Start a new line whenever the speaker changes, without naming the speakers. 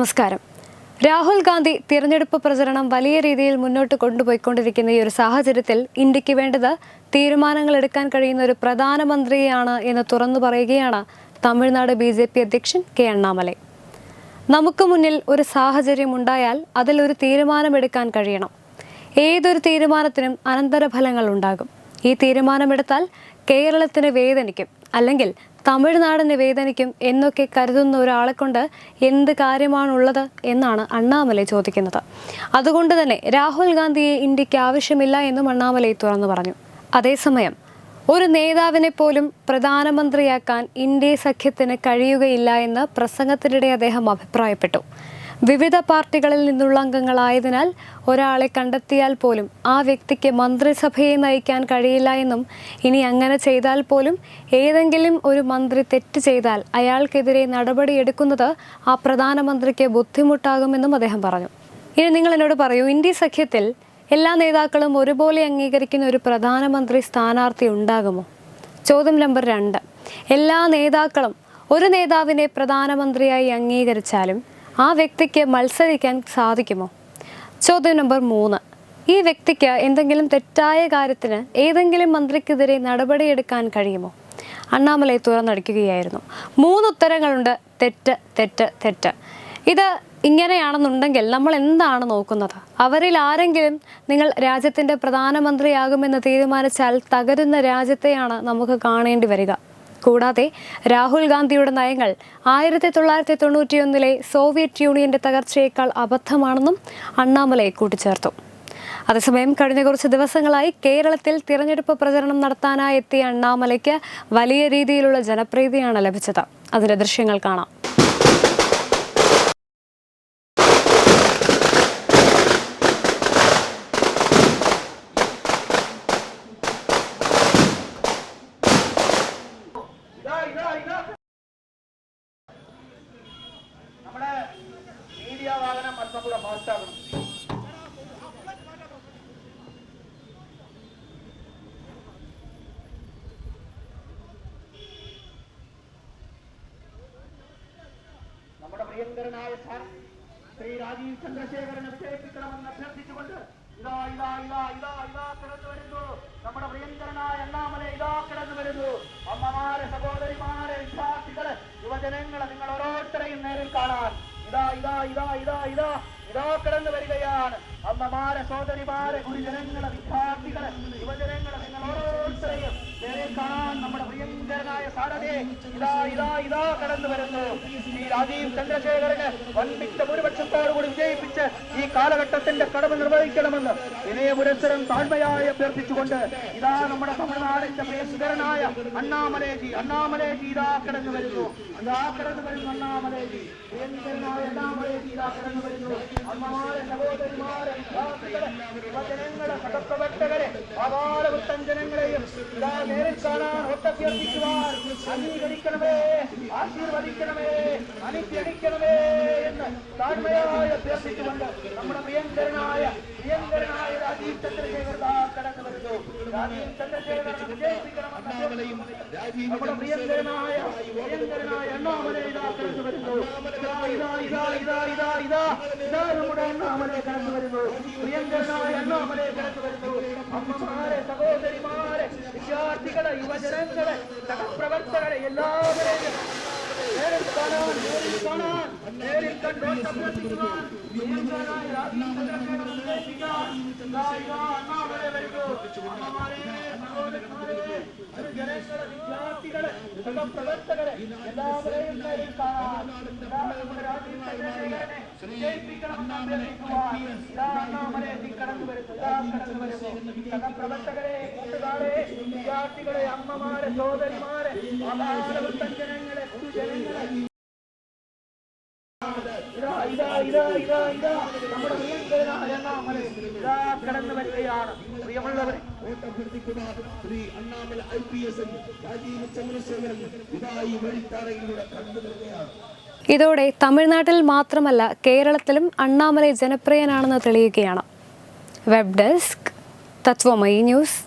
നമസ്കാരം. രാഹുൽ ഗാന്ധി തിരഞ്ഞെടുപ്പ് പ്രചരണം വലിയ രീതിയിൽ മുന്നോട്ട് കൊണ്ടുപോയിക്കൊണ്ടിരിക്കുന്ന ഈ ഒരു സാഹചര്യത്തിൽ ഇന്ത്യയ്ക്ക് വേണ്ടത് തീരുമാനങ്ങൾ എടുക്കാൻ കഴിയുന്ന ഒരു പ്രധാനമന്ത്രിയാണ് എന്ന് തുറന്നു പറയുകയാണ് തമിഴ്നാട് ബി ജെ പി അധ്യക്ഷൻ കെ അണ്ണാമലൈ. നമുക്ക് മുന്നിൽ ഒരു സാഹചര്യം ഉണ്ടായാൽ അതിൽ ഒരു തീരുമാനമെടുക്കാൻ കഴിയണം. ഏതൊരു തീരുമാനത്തിനും അനന്തരഫലങ്ങൾ ഉണ്ടാകും. ഈ തീരുമാനമെടുത്താൽ കേരളത്തിന് വേദനിക്കും. അല്ലെങ്കിൽ തമിഴ്നാടിന് വേദനിക്കും എന്നൊക്കെ കരുതുന്ന ഒരാളെ കൊണ്ട് എന്ത് കാര്യമാണുള്ളത് എന്നാണ് അണ്ണാമലൈ ചോദിക്കുന്നത്. അതുകൊണ്ട് തന്നെ രാഹുൽ ഗാന്ധിയെ ഇന്ത്യയ്ക്ക് ആവശ്യമില്ല എന്നും അണ്ണാമലൈ തുറന്നു പറഞ്ഞു. അതേസമയം ഒരു നേതാവിനെ പോലും പ്രധാനമന്ത്രിയാക്കാൻ ഇന്ത്യ സഖ്യത്തിന് കഴിയുകയില്ല എന്ന് പ്രസംഗത്തിനിടെ അദ്ദേഹം അഭിപ്രായപ്പെട്ടു. വിവിധ പാർട്ടികളിൽ നിന്നുള്ള അംഗങ്ങളായതിനാൽ ഒരാളെ കണ്ടെത്തിയാൽ പോലും ആ വ്യക്തിക്ക് മന്ത്രിസഭയെ നയിക്കാൻ കഴിയില്ല എന്നും ഇനി അങ്ങനെ ചെയ്താൽ പോലും ഏതെങ്കിലും ഒരു മന്ത്രി തെറ്റ് ചെയ്താൽ അയാൾക്കെതിരെ നടപടിയെടുക്കുന്നത് ആ പ്രധാനമന്ത്രിക്ക് ബുദ്ധിമുട്ടാകുമെന്നും അദ്ദേഹം പറഞ്ഞു. ഇനി നിങ്ങൾ എന്നോട് പറയൂ ഇന്ത്യ സഖ്യത്തിൽ എല്ലാ നേതാക്കളും ഒരുപോലെ അംഗീകരിക്കുന്ന ഒരു പ്രധാനമന്ത്രി സ്ഥാനാർത്ഥി ഉണ്ടാകുമോ? ചോദ്യം നമ്പർ രണ്ട്. എല്ലാ നേതാക്കളും ഒരു നേതാവിനെ പ്രധാനമന്ത്രിയായി അംഗീകരിച്ചാലും ആ വ്യക്തിക്ക് മത്സരിക്കാൻ സാധിക്കുമോ? ചോദ്യം നമ്പർ മൂന്ന്. ഈ വ്യക്തിക്ക് എന്തെങ്കിലും തെറ്റായ കാര്യത്തിന് ഏതെങ്കിലും മന്ത്രിക്കെതിരെ നടപടിയെടുക്കാൻ കഴിയുമോ? അണ്ണാമലൈ തുറന്നടിക്കുകയായിരുന്നു. മൂന്ന് ഉത്തരങ്ങളുണ്ട്. തെറ്റ് തെറ്റ് തെറ്റ്. ഇത് ഇങ്ങനെയാണെന്നുണ്ടെങ്കിൽ നമ്മൾ എന്താണ് നോക്കുന്നത്? അവരിൽ ആരെങ്കിലും നിങ്ങൾ രാജ്യത്തിന്റെ പ്രധാനമന്ത്രിയാകുമെന്ന് തീരുമാനിച്ചാൽ തകരുന്ന രാജ്യത്തെയാണ് നമുക്ക് കാണേണ്ടി വരിക. കൂടാതെ രാഹുൽ ഗാന്ധിയുടെ നയങ്ങൾ ആയിരത്തി തൊള്ളായിരത്തി തൊണ്ണൂറ്റിയൊന്നിലെ സോവിയറ്റ് യൂണിയന്റെ തകർച്ചയേക്കാൾ അബദ്ധമാണെന്നും അണ്ണാമലൈ കൂട്ടിച്ചേർത്തു. അതേസമയം കഴിഞ്ഞ കുറച്ച് ദിവസങ്ങളായി കേരളത്തിൽ തിരഞ്ഞെടുപ്പ് പ്രചരണം നടത്താനായി എത്തിയ അണ്ണാമലയ്ക്ക് വലിയ രീതിയിലുള്ള ജനപ്രീതിയാണ് ലഭിച്ചത്. അതിന്റെ ദൃശ്യങ്ങൾ കാണാം.
നമ്മുടെ പ്രിയങ്കരനായ സാർ ശ്രീ രാജീവ് ചന്ദ്രശേഖരനെ വിജയിപ്പിക്കണമെന്ന് അഭ്യർത്ഥിച്ചുകൊണ്ട് ഇതാ ഇതാ ഇതാ ഇതാ ഇതാ കിടന്നു വരുന്നു. നമ്മുടെ പ്രിയങ്കരനായ അണ്ണാമല ഇതാ കടന്നു വരുന്നു. അമ്മമാരെ സഹോദരിമാരെ വിദ്യാർത്ഥികളെ യുവജനങ്ങളെ നിങ്ങൾ ഓരോരുത്തരെയും നേരിൽ കാണാൻ. ഇതാ ഇതാ ഇതാ ഇതാ ഇതാ. ഇതാ കടന്നു വരികയാണ്. അമ്മമാരെ സഹോദരിമാരെ ഗുരുജനങ്ങളെ വിദ്യാർത്ഥികളെ യുവജനങ്ങളെ നമ്മുടെ പ്രിയങ്കരനായ ഇതാ ഇതാ ഇതാ കടന്നു വരുന്നു. ഈ രാജീവ് ചന്ദ്രശേഖരന് വൻപിച്ച ഭൂരിപക്ഷത്തോടുകൂടി വിജയിപ്പിച്ച് ഈ കാലഘട്ടത്തിന്റെ കടമ നിർവഹിക്കണമെന്ന് വിനയപുരസ്സരം താഴ്മയായി അഭ്യർത്ഥിച്ചുകൊണ്ട് ഇതാ നമ്മുടെ തമിഴ്നാടിന്റെ പ്രിയസുതരനായ അണ്ണാമലേജി. അണ്ണാമലേജി ഇതാ കടന്നു വരുന്നു. ഇതാ കടന്നു വരുന്നു അണ്ണാമലേജി. അണ്ണാമലേജി ഇതാ കടന്നു വരുന്നു. അമ്മമാരെ സഹോദരിമാരെ യുവജനങ്ങളെ സഹപ്രവർത്തകരെ ആപാലവൃത്തം ജനങ്ങളെയും ഇതാ നേരിൽ കാണാൻ ഒട്ടഭ്യർത്ഥിക്കുവാൻ അംഗീകരിക്കണമേ ആശീർവദിക്കണമേ അനുഗ്രഹിക്കണമേ എന്ന് താഴ്മയായി അഭ്യർത്ഥിച്ചുകൊണ്ട് നമ്മുടെ പ്രിയങ്കരനായ പ്രിയങ്കരനായ രാജീവ് ചന്ദ്രശേഖർ കടന്നു വരുന്നു. രാജീവ് ചന്ദ്രശേഖരനെ വിജയിപ്പിക്കണമെന്ന് നമ്മുടെ പ്രിയങ്കരനായ പ്രിയങ്കരനായ അണ്ണാമലൈ ഇതാ കടന്നു വരുന്നു. ഇതാ ഇതാ ഇതാ ഇതാ ഇതാ ഇതാ ഇതാ നമ്മുടെ അണ്ണാമലൈ കടന്നു വരുന്നു. പ്രിയങ്കരനായ അണ്ണാമലൈ കടന്നു വരുന്നു. അമ്മമാരെ സഹോദരിമാരെ വിദ്യാർത്ഥികളെ യുവജനങ്ങളെ സഹപ്രവർത്തകരെ എല്ലാവരെയും നേരിൽ കാണാൻ നേരിൽ കാണാൻ നേരിൽ കണ്ടോട്ട് അഭ്യർത്ഥിക്കുവാൻ പ്രിയങ്കരനായ രാജീവ് ചന്ദ്രശേഖരനെ വിജയിപ്പിക്കാൻ ഇതാ ഇതാ അണ്ണാമലൈ വരുന്നു അമ്മമാരെ സഹോദരിമാരെ ജനങ്ങളെ വിദ്യാർത്ഥികളെ സഹപ്രവർത്തകരെ എല്ലാവരെയും നേരിൽ കാണാൻ. ഇതാ നമ്മുടെ രാജീവ് ചന്ദ്രശേഖരനെ വിജയിപ്പിക്കണമെന്ന് അഭ്യർത്ഥിക്കുവാൻ ഇതാ അണ്ണാമലൈ കടന്നു വരുന്നു ഇതാ കടന്നു വരുന്നു വിദ്യാർത്ഥികളെ അമ്മമാരെ സഹോദരിമാരെ ജനങ്ങളെ
രാജീവ് ചന്ദ്രശേഖരൻ ഇതായി വഴിത്താരയിലൂടെ കടന്നു വരികയാണ്
ഇതോടെ തമിഴ്നാട്ടിൽ മാത്രമല്ല കേരളത്തിലും അണ്ണാമലൈ ജനപ്രിയനാണെന്ന് തെളിയുകയാണ്. Web desk Tattvamayi news